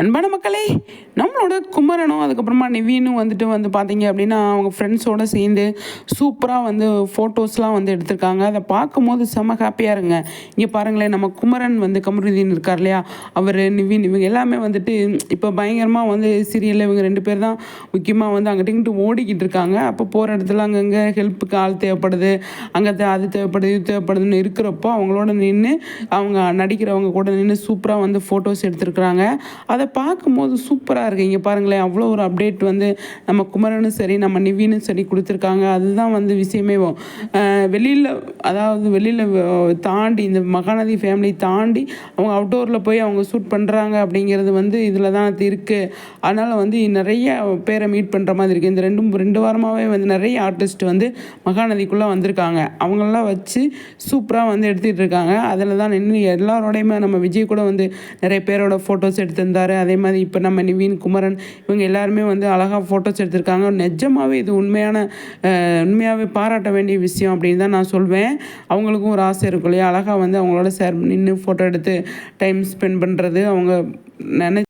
அன்பான மக்களே நம்மளோட குமரனும் அதுக்கப்புறமா நிவீனும் வந்துட்டு வந்து பார்த்தீங்க அப்படின்னா அவங்க ஃப்ரெண்ட்ஸோடு சேர்ந்து சூப்பராக வந்து ஃபோட்டோஸ்லாம் வந்து எடுத்திருக்காங்க. அதை பார்க்கும்போது செம்ம ஹாப்பியாக இருங்க. இங்கே பாருங்களேன் நம்ம குமரன் வந்து கமருதீன் இருக்கார் இல்லையா? அவர் நிவீன் இவங்க எல்லாமே வந்துட்டு இப்போ பயங்கரமாக வந்து சீரியலில் இவங்க ரெண்டு பேர் தான் முக்கியமாக வந்து அங்கிட்ட இங்கிட்டு ஓடிக்கிட்டு இருக்காங்க. அப்போ போகிற இடத்துல அங்கங்கே ஹெல்ப்புக்கு ஆள் தேவைப்படுது. அங்கே அது தேவைப்படுது இது தேவைப்படுதுன்னு இருக்கிறப்போ அவங்களோட நின்று அவங்க நடிக்கிறவங்க கூட நின்று சூப்பராக வந்து ஃபோட்டோஸ் எடுத்துருக்குறாங்க. அதை பார்க்கும்போது சூப்பராக இருக்குது இங்கே பாருங்களேன் அவ்வளோ ஒரு அப்டேட் வந்து நம்ம குமரனும் சரி நம்ம நிவினும் சரி கொடுத்துருக்காங்க. அதுதான் வந்து விஷயமே. வெளியில் அதாவது வெளியில் தாண்டி இந்த மகாநதி ஃபேமிலி தாண்டி அவங்க அவுட்டோரில் போய் அவங்க ஷூட் பண்ணுறாங்க அப்படிங்கிறது வந்து இதில் தான் அது இருக்குது அதனால் வந்து நிறைய பேரை மீட் பண்ணுற மாதிரி இருக்குது இந்த ரெண்டும் ரெண்டு வாரமாகவே வந்து நிறைய ஆர்டிஸ்ட் வந்து மகாநதிக்குள்ளே வந்திருக்காங்க. அவங்களெலாம் வச்சு சூப்பராக வந்து எடுத்துகிட்டு இருக்காங்க. அதில் தான் நின்று எல்லாரோடையுமே நம்ம விஜய் கூட வந்து நிறைய பேரோட ஃபோட்டோஸ் எடுத்திருந்தார். அதே மாதிரி இப்போ நம்ம நிவீன் குமரன் இவங்க எல்லாருமே வந்து அழகாக ஃபோட்டோஸ் எடுத்திருக்காங்க. நிஜமாகவே இது உண்மையான உண்மையாகவே பாராட்ட வேண்டிய விஷயம் அப்படின்னு தான் நான் சொல்வேன். அவங்களுக்கும் ஒரு ஆசை இருக்கும் இல்லையா? அழகாக வந்து அவங்களோட ஷேர் நின்று ஃபோட்டோ எடுத்து டைம் ஸ்பெண்ட் பண்ணுறது அவங்க நினை